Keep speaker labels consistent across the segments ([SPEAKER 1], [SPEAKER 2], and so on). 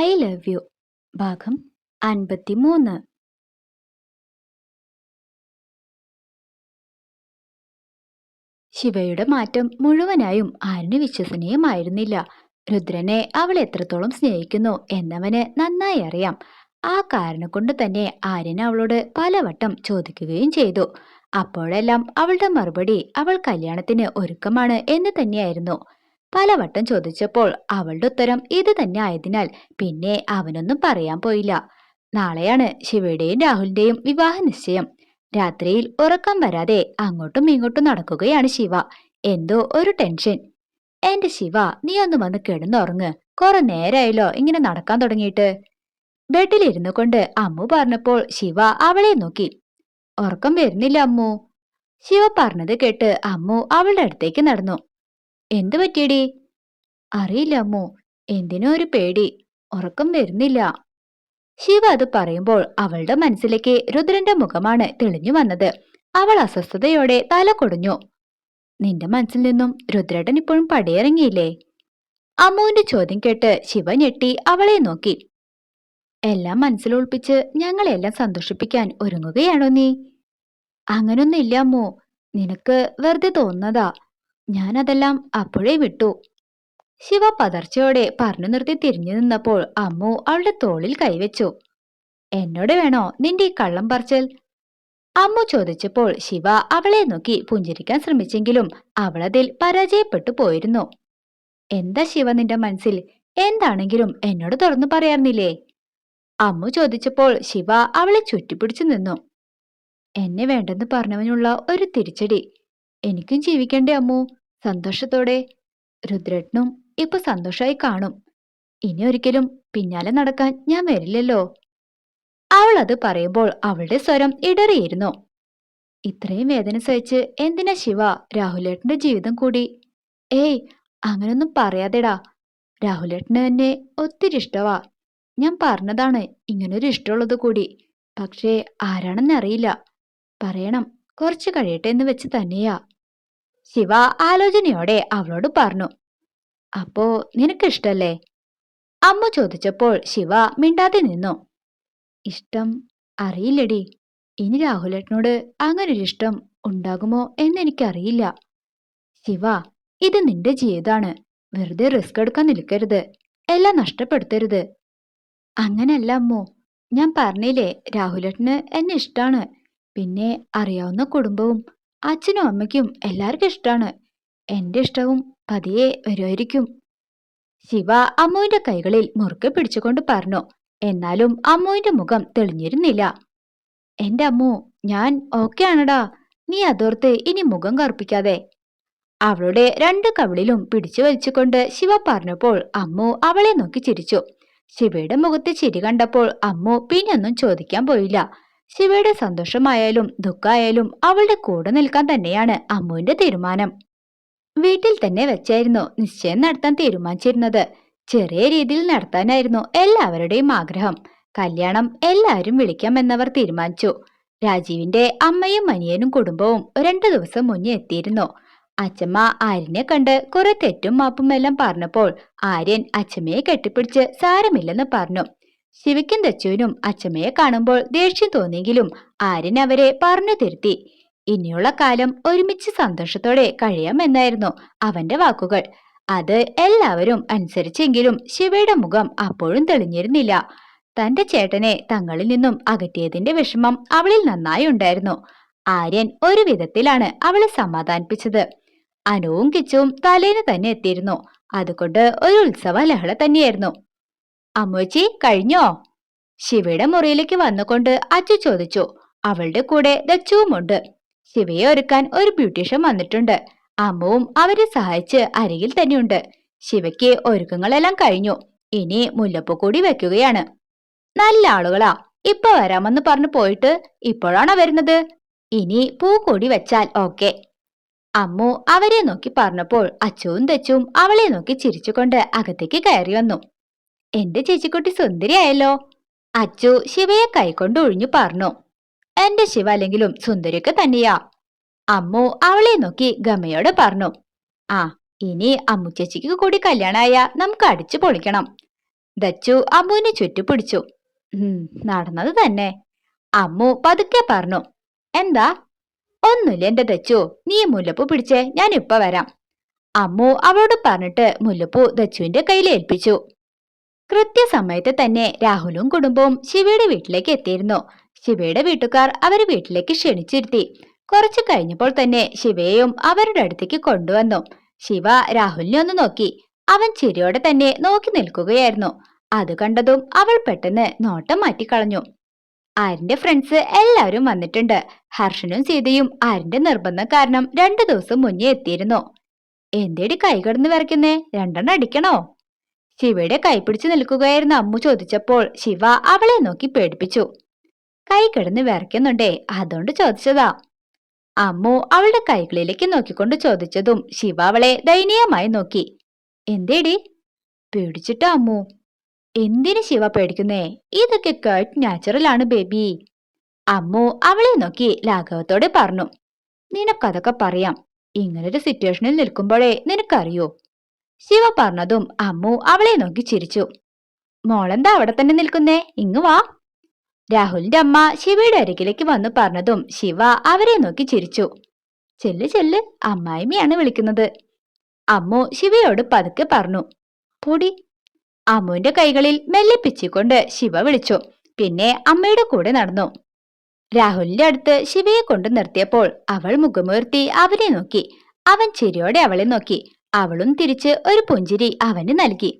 [SPEAKER 1] I love you ഭാഗം അൻപത്തിമൂന്ന്. ശിവയുടെ മാറ്റം മുഴുവനായും ആരിന് വിശ്വസനീയമായിരുന്നില്ല. രുദ്രനെ അവൾ എത്രത്തോളം സ്നേഹിക്കുന്നു എന്നവന് നന്നായി അറിയാം. ആ കാരണം കൊണ്ട് തന്നെ ആര്യൻ അവളോട് പലവട്ടം ചോദിക്കുകയും ചെയ്തു. അപ്പോഴെല്ലാം അവളുടെ മറുപടി അവൾ കല്യാണത്തിന് ഒരുക്കമാണ് എന്ന് തന്നെയായിരുന്നു. പലവട്ടം ചോദിച്ചപ്പോൾ അവളുടെ ഉത്തരം ഇത് തന്നെ ആയതിനാൽ പിന്നെ അവനൊന്നും പറയാൻ പോയില്ല. നാളെയാണ് ശിവയുടെയും രാഹുലിന്റെയും വിവാഹ നിശ്ചയം. രാത്രിയിൽ ഉറക്കം വരാതെ അങ്ങോട്ടും ഇങ്ങോട്ടും നടക്കുകയാണ് ശിവ. എന്തോ ഒരു ടെൻഷൻ. എന്റെ ശിവ നീ ഒന്ന് വന്ന് കിടന്നുറങ്ങ്. കുറെ നേരായല്ലോ ഇങ്ങനെ നടക്കാൻ തുടങ്ങിയിട്ട്. ബെഡിലിരുന്നു കൊണ്ട് അമ്മു പറഞ്ഞപ്പോൾ ശിവ അവളെ നോക്കി. ഉറക്കം വരുന്നില്ല അമ്മു. ശിവ പറഞ്ഞത് കേട്ട് അമ്മു അവളുടെ അടുത്തേക്ക് നടന്നു. എന്തു പറ്റിയടി? അറിയില്ല അമ്മു. എന്തിനോ ഒരു പേടി. ഉറക്കം വരുന്നില്ല. ശിവ അത് പറയുമ്പോൾ അവളുടെ മനസ്സിലേക്ക് രുദ്രന്റെ മുഖമാണ് തെളിഞ്ഞു വന്നത്. അവൾ അസ്വസ്ഥതയോടെ തല കൊടുഞ്ഞു. നിന്റെ മനസ്സിൽ നിന്നും രുദ്രേട്ടൻ ഇപ്പോഴും പടിയിറങ്ങിയില്ലേ? അമ്മുവിന്റെ ചോദ്യം കേട്ട് ശിവ ഞെട്ടി അവളെ നോക്കി. എല്ലാം മനസ്സിലൊളിപ്പിച്ച് ഞങ്ങളെല്ലാം സന്തോഷിപ്പിക്കാൻ ഒരുങ്ങുകയാണോ നീ? അങ്ങനൊന്നും ഇല്ല അമ്മു. നിനക്ക് വെറുതെ തോന്നുന്നതാ. ഞാനതെല്ലാം അപ്പോഴേ വിട്ടു. ശിവ പതർച്ചയോടെ പറഞ്ഞു നിർത്തി തിരിഞ്ഞു നിന്നപ്പോൾ അമ്മു അവളുടെ തോളിൽ കൈവച്ചു. എന്നോട് വേണോ നിന്റെ ഈ കള്ളം പറച്ചൽ? അമ്മു ചോദിച്ചപ്പോൾ ശിവ അവളെ നോക്കി പുഞ്ചിരിക്കാൻ ശ്രമിച്ചെങ്കിലും അവളതിൽ പരാജയപ്പെട്ടു പോയിരുന്നു. എന്താ ശിവ നിന്റെ മനസ്സിൽ? എന്താണെങ്കിലും എന്നോട് തുറന്നു പറയാറുന്നില്ലേ അമ്മു ചോദിച്ചപ്പോൾ ശിവ അവളെ ചുറ്റിപ്പിടിച്ചു നിന്നു. എന്നെ വേണ്ടെന്ന് പറഞ്ഞവനുള്ള ഒരു തിരിച്ചടി. എനിക്കും ജീവിക്കണ്ടേ അമ്മു? സന്തോഷത്തോടെ രുദ്രേട്ടനും ഇപ്പൊ സന്തോഷമായി കാണും. ഇനി ഒരിക്കലും പിന്നാലെ നടക്കാൻ ഞാൻ വരില്ലല്ലോ. അവൾ അത് പറയുമ്പോൾ അവളുടെ സ്വരം ഇടറിയിരുന്നു. ഇത്രയും വേദന സഹിച്ച് എന്തിനാ ശിവ രാഹുലേട്ടന്റെ ജീവിതം കൂടി? ഏയ് അങ്ങനൊന്നും പറയാതെടാ. രാഹുലേട്ടന് എന്നെ ഒത്തിരി ഇഷ്ടവാ. ഞാൻ പറഞ്ഞതാണ് ഇങ്ങനൊരു ഇഷ്ടമുള്ളത് കൂടി. പക്ഷേ ആരാണെന്നറിയില്ല. പറയണം കുറച്ച് കഴിയട്ടെ എന്ന് വെച്ച് തന്നെയാ. ശിവ ആലോചനയോടെ അവളോട് പറഞ്ഞു അപ്പോ നിനക്കിഷ്ടല്ലേ? അമ്മ ചോദിച്ചപ്പോൾ ശിവ മിണ്ടാതെ നിന്നു ഇഷ്ടം അറിയില്ലടി. ഇനി രാഹുലേട്ടനോട് അങ്ങനൊരു ഇഷ്ടം ഉണ്ടാകുമോ എന്നെനിക്കറിയില്ല. ശിവ ഇത് നിന്റെ ജീവിതാണ്. വെറുതെ റിസ്ക് എടുക്കാൻ നിൽക്കരുത്. എല്ലാം നഷ്ടപ്പെടുത്തരുത്. അങ്ങനല്ല അമ്മു. ഞാൻ പറഞ്ഞില്ലേ രാഹുലേട്ടന് എന്നെ ഇഷ്ടാണ്. പിന്നെ അറിയാവുന്ന കുടുംബവും അച്ഛനും അമ്മയ്ക്കും എല്ലാവർക്കും ഇഷ്ടമാണ് എന്റെ ഇഷ്ടവും പതിയെ വരുമായിരിക്കും. ശിവ അമ്മുവിന്റെ കൈകളിൽ മുറുക്കെ പിടിച്ചുകൊണ്ട് പറഞ്ഞു എന്നാലും അമ്മുവിന്റെ മുഖം തെളിഞ്ഞിരുന്നില്ല. എന്റെ അമ്മു ഞാൻ ഓക്കെ ആണടാ. നീ അതോർത്ത് ഇനി മുഖം കറുപ്പിക്കാതെ. അവളുടെ രണ്ട് കവിളിലും പിടിച്ചു വലിച്ചുകൊണ്ട് ശിവ പറഞ്ഞപ്പോൾ അമ്മു അവളെ നോക്കി ചിരിച്ചു. ശിവയുടെ മുഖത്ത് ചിരി കണ്ടപ്പോൾ അമ്മു പിന്നൊന്നും ചോദിക്കാൻ പോയില്ല. ശിവയുടെ സന്തോഷമായാലും ദുഃഖമായാലും അവളുടെ കൂടെ നിൽക്കാൻ തന്നെയാണ് അമ്മുവിന്റെ തീരുമാനം. വീട്ടിൽ തന്നെ വെച്ചായിരുന്നു നിശ്ചയം നടത്താൻ തീരുമാനിച്ചിരുന്നത്. ചെറിയ രീതിയിൽ നടത്താനായിരുന്നു എല്ലാവരുടെയും ആഗ്രഹം. കല്യാണം എല്ലാവരും വിളിക്കാമെന്നവർ തീരുമാനിച്ചു. രാജീവിന്റെ അമ്മയും അനിയനും കുടുംബവും രണ്ടു ദിവസം മുന്നേ എത്തിയിരുന്നു. അച്ഛമ്മ ആര്യനെ കണ്ട് കുറെ തെറ്റും മാപ്പും എല്ലാം പറഞ്ഞപ്പോൾ ആര്യൻ അച്ഛമ്മയെ കെട്ടിപ്പിടിച്ച് സാരമില്ലെന്ന് പറഞ്ഞു. ശിവയ്ക്കും ദച്ചുവിനും അച്ഛമ്മയെ കാണുമ്പോൾ ദേഷ്യം തോന്നിയെങ്കിലും ആര്യൻ അവരെ പറഞ്ഞു തിരുത്തി. ഇനിയുള്ള കാലം ഒരുമിച്ച് സന്തോഷത്തോടെ കഴിയാമെന്നായിരുന്നു അവന്റെ വാക്കുകൾ. അത് എല്ലാവരും അനുസരിച്ചെങ്കിലും ശിവയുടെ മുഖം അപ്പോഴും തെളിഞ്ഞിരുന്നില്ല. തന്റെ ചേട്ടനെ തങ്ങളിൽ നിന്നും അകറ്റിയതിന്റെ വിഷമം അവളിൽ നന്നായി ഉണ്ടായിരുന്നു. ആര്യൻ ഒരു വിധത്തിലാണ് അവളെ സമാധാനിപ്പിച്ചത്. അനുവും കിച്ചുവും തലേന്ന് തന്നെ എത്തിയിരുന്നു. അതുകൊണ്ട് ഒരു ഉത്സവ ലഹള തന്നെയായിരുന്നു. അമ്മച്ചി കഴിഞ്ഞോ? ശിവയുടെ മുറിയിലേക്ക് വന്നുകൊണ്ട് അച്ചു ചോദിച്ചു. അവളുടെ കൂടെ ദച്ചുവുമുണ്ട്. ശിവയെ ഒരുക്കാൻ ഒരു ബ്യൂട്ടീഷ്യൻ വന്നിട്ടുണ്ട്. അമ്മുവും അവരെ സഹായിച്ച് അരികിൽ തന്നെയുണ്ട്. ശിവയ്ക്ക് ഒരുക്കങ്ങളെല്ലാം കഴിഞ്ഞു. ഇനി മുല്ലപ്പൂ കൂടി വെക്കുകയാണ്. നല്ല ആളുകളാ. ഇപ്പൊ വരാമെന്ന് പറഞ്ഞു പോയിട്ട് ഇപ്പോഴാണോ വരുന്നത്? ഇനി പൂ കൂടി വെച്ചാൽ ഓക്കെ. അമ്മു അവരെ നോക്കി പറഞ്ഞപ്പോൾ അച്ചുവും തെച്ചും അവളെ നോക്കി ചിരിച്ചുകൊണ്ട് അകത്തേക്ക് കയറി വന്നു. എന്റെ ചേച്ചിക്കുട്ടി സുന്ദരിയായല്ലോ. അച്ചു ശിവയെ കൈകൊണ്ട് ഒഴിഞ്ഞു പറഞ്ഞു എന്റെ ശിവ അല്ലെങ്കിലും സുന്ദരിയൊക്കെ തന്നെയാ. അമ്മു അവളെ നോക്കി ഗമയോട് പറഞ്ഞു. ആ ഇനി അമ്മു ചേച്ചിക്ക് കൂടി കല്യാണമായ നമുക്ക് അടിച്ചു പൊളിക്കണം. ദച്ചു അമ്മുവിനെ ചുറ്റുപിടിച്ചു നടന്നത് തന്നെ. അമ്മു പതുക്കെ പറഞ്ഞു. എന്താ? ഒന്നുമില്ല എന്റെ ദച്ചു. നീ മുല്ലപ്പൂ പിടിച്ചേ. ഞാൻ ഇപ്പൊ വരാം. അമ്മു അവളോട് പറഞ്ഞിട്ട് മുല്ലപ്പൂ ദച്ചുവിന്റെ കയ്യിൽ ഏൽപ്പിച്ചു. കൃത്യസമയത്ത് തന്നെ രാഹുലും കുടുംബവും ശിവയുടെ വീട്ടിലേക്ക് എത്തിയിരുന്നു. ശിവയുടെ വീട്ടുകാർ അവരെ വീട്ടിലേക്ക് ക്ഷണിച്ചിരുത്തി. കുറച്ചു കഴിഞ്ഞപ്പോൾ തന്നെ ശിവയെയും അവരുടെ അടുത്തേക്ക് കൊണ്ടുവന്നു. ശിവ രാഹുലിനെ ഒന്ന് നോക്കി. അവൻ ചിരിയോടെ തന്നെ നോക്കി നിൽക്കുകയായിരുന്നു. അത് കണ്ടതും അവൾ പെട്ടെന്ന് നോട്ടം മാറ്റിക്കളഞ്ഞു. ആരിന്റെ ഫ്രണ്ട്സ് എല്ലാവരും വന്നിട്ടുണ്ട്. ഹർഷനും സീതയും ആരിന്റെ നിർബന്ധം കാരണം രണ്ടു ദിവസം മുന്നേ എത്തിയിരുന്നു. എന്തേടി കൈ വരയ്ക്കുന്നേ രണ്ടെണ്ണം അടിക്കണോ? ശിവയുടെ കൈപിടിച്ചു നിൽക്കുകയായിരുന്ന അമ്മു ചോദിച്ചപ്പോൾ ശിവ അവളെ നോക്കി പേടിപ്പിച്ചു. കൈ കിടന്ന് വിറയ്ക്കുന്നുണ്ടേ അതുകൊണ്ട് ചോദിച്ചതാ. അമ്മു അവളുടെ കൈകളിലേക്ക് നോക്കിക്കൊണ്ട് ചോദിച്ചതും ശിവ അവളെ ദയനീയമായി നോക്കി. എന്തേടി? പേടിച്ചിട്ടോ അമ്മു. എന്തിന് ശിവ പേടിക്കുന്നേ? ഇതൊക്കെ കേട്ട് നാച്ചുറൽ ആണ് ബേബി. അമ്മു അവളെ നോക്കി ലാഘവത്തോടെ പറഞ്ഞു. നിനക്കതൊക്കെ പറയാം. ഇങ്ങനൊരു സിറ്റുവേഷനിൽ നിൽക്കുമ്പോഴേ നിനക്കറിയോ. ശിവ പറഞ്ഞതും അമ്മു അവളെ നോക്കി ചിരിച്ചു. മോളെന്താ അവിടെ തന്നെ നിൽക്കുന്നേ? ഇങ്ങ് വാ. രാഹുലിന്റെ അമ്മ ശിവയുടെ അരികിലേക്ക് വന്നു പറഞ്ഞതും ശിവ അവരെ നോക്കി ചിരിച്ചു. ചെല്ല് ചെല്ല് അമ്മായിമ്മയാണ് വിളിക്കുന്നത്. അമ്മു ശിവയോട് പതുക്കെ പറഞ്ഞു. പൊടി. അമ്മുവിന്റെ കൈകളിൽ മെല്ലെ പിച്ചിക്കൊണ്ട് ശിവ വിളിച്ചു. പിന്നെ അമ്മയുടെ കൂടെ നടന്നു. രാഹുലിന്റെ അടുത്ത് ശിവയെ കൊണ്ട് നിർത്തിയപ്പോൾ അവൾ മുഖമുയർത്തി അവനെ നോക്കി. അവൻ ചിരിയോടെ അവളെ നോക്കി. അവളും തിരിച്ച് ഒരു പുഞ്ചിരി അവന് നൽകി.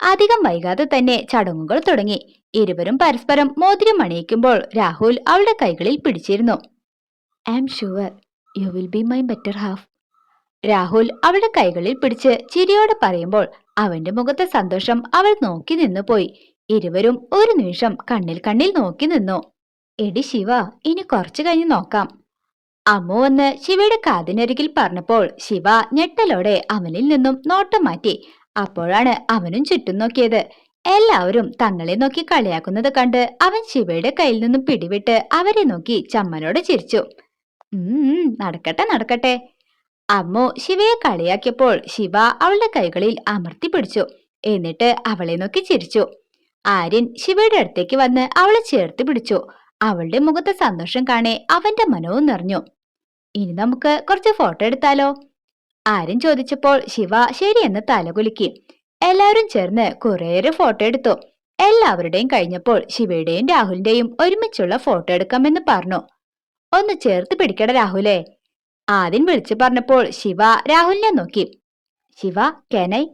[SPEAKER 1] അധികം വൈകാതെ തന്നെ ചടങ്ങുകൾ തുടങ്ങി. ഇരുവരും പരസ്പരം മോതിരം അണിയിക്കുമ്പോൾ രാഹുൽ അവളുടെ കൈകളിൽ പിടിച്ചിരുന്നു. I am sure you will be my better half Rahul അവളുടെ കൈകളിൽ പിടിച്ച് ചിരിയോടെ പറയുമ്പോൾ അവന്റെ മുഖത്തെ സന്തോഷം അവൾ നോക്കി നിന്നു പോയി. ഇരുവരും ഒരു നിമിഷം കണ്ണിൽ കണ്ണിൽ നോക്കി നിന്നു. എടി ശിവ ഇനി കുറച്ചു കഴിഞ്ഞ് നോക്കാം. അമ്മു വന്ന് ശിവയുടെ കാതിനരികിൽ പറഞ്ഞപ്പോൾ ശിവ ഞെട്ടലോടെ അവനിൽ നിന്നും നോട്ടം മാറ്റി. അപ്പോഴാണ് അവനും ചുറ്റും നോക്കിയത്. എല്ലാവരും തങ്ങളെ നോക്കി കളിയാക്കുന്നത് കണ്ട് അവൻ ശിവയുടെ കയ്യിൽ നിന്നും പിടിവിട്ട് അവരെ നോക്കി ചമ്മനോട് ചിരിച്ചു. ഉം നടക്കട്ടെ നടക്കട്ടെ. അമ്മു ശിവയെ കളിയാക്കിയപ്പോൾ ശിവ അവളുടെ കൈകളിൽ അമർത്തി പിടിച്ചു. എന്നിട്ട് അവളെ നോക്കി ചിരിച്ചു. ആര്യൻ ശിവയുടെ അടുത്തേക്ക് വന്ന് അവളെ ചേർത്ത് പിടിച്ചു. അവളുടെ മുഖത്തെ സന്തോഷം കാണെ അവന്റെ മനവും നിറഞ്ഞു. ഇനി നമുക്ക് കുറച്ച് ഫോട്ടോ എടുത്താലോ? ആരും ചോദിച്ചപ്പോൾ ശിവ ശരിയെന്ന് തലകുലുക്കി. എല്ലാവരും ചേർന്ന് കുറേയേറെ ഫോട്ടോ എടുത്തു. എല്ലാവരുടെയും കഴിഞ്ഞപ്പോൾ ശിവയുടെയും രാഹുലിന്റെയും ഒരുമിച്ചുള്ള ഫോട്ടോ എടുക്കാമെന്ന് പറഞ്ഞു. ഒന്ന് ചേർത്ത് പിടിക്കട രാഹുലേ. ആദ്യം വിളിച്ചു പറഞ്ഞപ്പോൾ ശിവ രാഹുലിനെ നോക്കി. ശിവ കെനൈ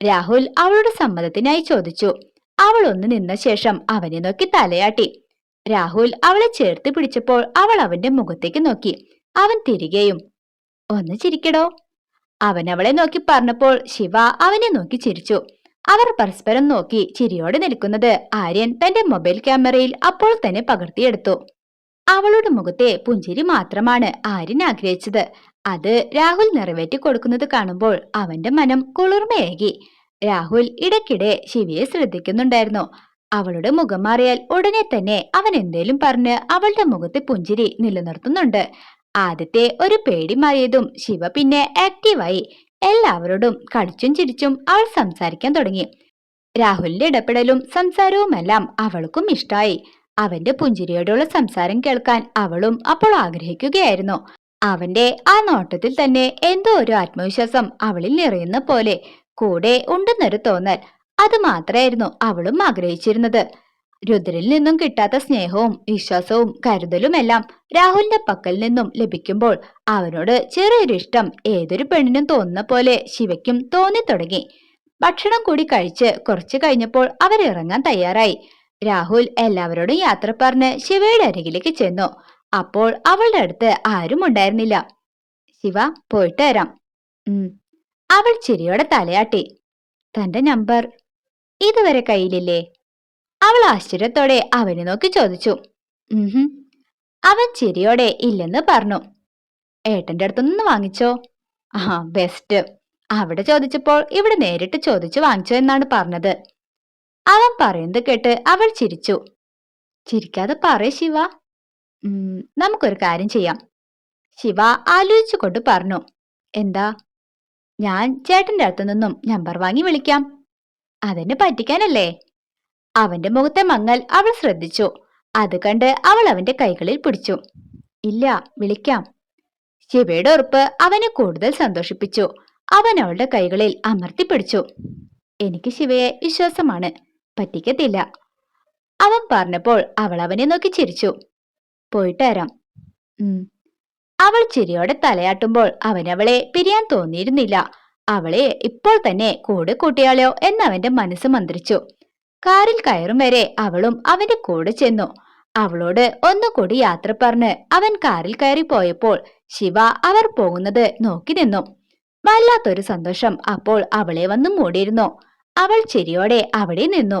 [SPEAKER 1] രാഹുൽ അവളുടെ സമ്മതത്തിനായി ചോദിച്ചു. അവൾ ഒന്ന് നിന്ന ശേഷം അവനെ നോക്കി തലയാട്ടി. രാഹുൽ അവളെ ചേർത്ത് പിടിച്ചപ്പോൾ അവൾ അവന്റെ മുഖത്തേക്ക് നോക്കി. അവൻ തിരികെയും. ഒന്ന് ചിരിക്കടോ. അവൻ അവളെ നോക്കി പറഞ്ഞപ്പോൾ ശിവ അവനെ നോക്കി ചിരിച്ചു. അവർ പരസ്പരം നോക്കി ചിരിയോടെ നിൽക്കുന്നത് ആര്യൻ തന്റെ മൊബൈൽ ക്യാമറയിൽ അപ്പോൾ തന്നെ പകർത്തിയെടുത്തു. അവളുടെ മുഖത്തെ പുഞ്ചിരി മാത്രമാണ് ആര്യൻ ആഗ്രഹിച്ചത്. അത് രാഹുൽ നിറവേറ്റി കൊടുക്കുന്നത് കാണുമ്പോൾ അവന്റെ മനം കുളിർമയേകി രാഹുൽ ഇടയ്ക്കിടെ ശിവയെ ശ്രദ്ധിക്കുന്നുണ്ടായിരുന്നു. അവളുടെ മുഖം മാറിയാൽ ഉടനെ തന്നെ അവൻ എന്തേലും പറഞ്ഞ് അവളുടെ മുഖത്തെ പുഞ്ചിരി നിലനിർത്തുന്നുണ്ട്. ആദ്യത്തെ ഒരു പേടി മാറിയതും ശിവ പിന്നെ ആക്റ്റീവായി എല്ലാവരോടും കളിച്ചും ചിരിച്ചും അവൾ സംസാരിക്കാൻ തുടങ്ങി. രാഹുലിന്റെ ഇടപെടലും സംസാരവുമെല്ലാം അവൾക്കും ഇഷ്ടമായി. അവന്റെ പുഞ്ചിരിയോടുള്ള സംസാരം കേൾക്കാൻ അവളും അപ്പോൾ ആഗ്രഹിക്കുകയായിരുന്നു. അവന്റെ ആ നോട്ടത്തിൽ തന്നെ എന്തോ ഒരു ആത്മവിശ്വാസം അവളിൽ നിറയുന്ന പോലെ കൂടെ ഉണ്ടെന്നൊരു തോന്നൽ. അത് മാത്രമായിരുന്നു അവളും ആഗ്രഹിച്ചിരുന്നത്. രുദ്രനിൽ നിന്നും കിട്ടാത്ത സ്നേഹവും വിശ്വാസവും കരുതലുമെല്ലാം രാഹുലിന്റെ പക്കൽ നിന്നും ലഭിക്കുമ്പോൾ അവനോട് ചെറിയൊരു ഇഷ്ടം ഏതൊരു പെണ്ണിനും തോന്നുന്ന പോലെ ശിവയ്ക്കും തോന്നി തുടങ്ങി. ഭക്ഷണം കൂടി കഴിച്ച് കുറച്ചു കഴിഞ്ഞപ്പോൾ അവരിറങ്ങാൻ തയ്യാറായി. രാഹുൽ എല്ലാവരോടും യാത്ര പറഞ്ഞ് ശിവയുടെ അരികിലേക്ക് ചെന്നു. അപ്പോൾ അവളുടെ അടുത്ത് ആരും ഉണ്ടായിരുന്നില്ല. ശിവ പോയിട്ട് വരാം. അവൾ ചിരിയോടെ തലയാട്ടി. തന്റെ നമ്പർ? ഇതുവരെ കയ്യിലില്ലേ? അവൾ ആശ്ചര്യത്തോടെ അവനെ നോക്കി ചോദിച്ചു. അവൻ ചിരിയോടെ ഇല്ലെന്ന് പറഞ്ഞു. ഏട്ടന്റെ അടുത്തുനിന്ന് വാങ്ങിച്ചോ? ആ ബെസ്റ്റ് അവിടെ ചോദിച്ചപ്പോൾ ഇവിടെ നേരിട്ട് ചോദിച്ചു വാങ്ങിച്ചോ എന്നാണ് പറഞ്ഞത്. അവൻ പറയുന്നത് കേട്ട് അവൾ ചിരിച്ചു. ചിരിക്കാതെ പറയ ശിവ. നമുക്കൊരു കാര്യം ചെയ്യാം. ശിവ ആലോചിച്ചുകൊണ്ട് പറഞ്ഞു. എന്താ? ഞാൻ ചേട്ടന്റെ അടുത്തു നിന്നും നമ്പർ വാങ്ങി വിളിക്കാം. അതെന്നെ പറ്റിക്കാനല്ലേ? അവന്റെ മുഖത്തെ മങ്ങൽ അവൾ ശ്രദ്ധിച്ചു. അത് കണ്ട് അവൾ അവന്റെ കൈകളിൽ പിടിച്ചു. ഇല്ല വിളിക്കാം. ശിവയുടെ ഉറപ്പ് അവനെ കൂടുതൽ സന്തോഷിപ്പിച്ചു. അവൻ അവളുടെ കൈകളിൽ അമർത്തി പിടിച്ചു. എനിക്ക് ശിവയെ വിശ്വാസമാണ്. പറ്റിക്കത്തില്ല. അവൻ പറഞ്ഞപ്പോൾ അവൾ അവനെ നോക്കി ചിരിച്ചു. പോയിട്ട് വരാം. അവൾ ചിരിയോടെ തലയാട്ടുമ്പോൾ അവനവളെ പിരിയാൻ തോന്നിയിരുന്നില്ല. അവളെ ഇപ്പോൾ തന്നെ കൂടെ കൂട്ടിയാലോ എന്നവന്റെ മനസ്സ് മന്ത്രിച്ചു. കാറിൽ കയറും വരെ അവളും അവന്റെ കൂടെ ചെന്നു. അവളോട് ഒന്നുകൂടി യാത്ര പറഞ്ഞ് അവൻ കാറിൽ കയറി പോയപ്പോൾ ശിവ അവർ പോകുന്നത് നോക്കി നിന്നു. വല്ലാത്തൊരു സന്തോഷം അപ്പോൾ അവളെ വന്നു മൂടിയിരുന്നു. അവൾ ചിരിയോടെ അവിടെ നിന്നു.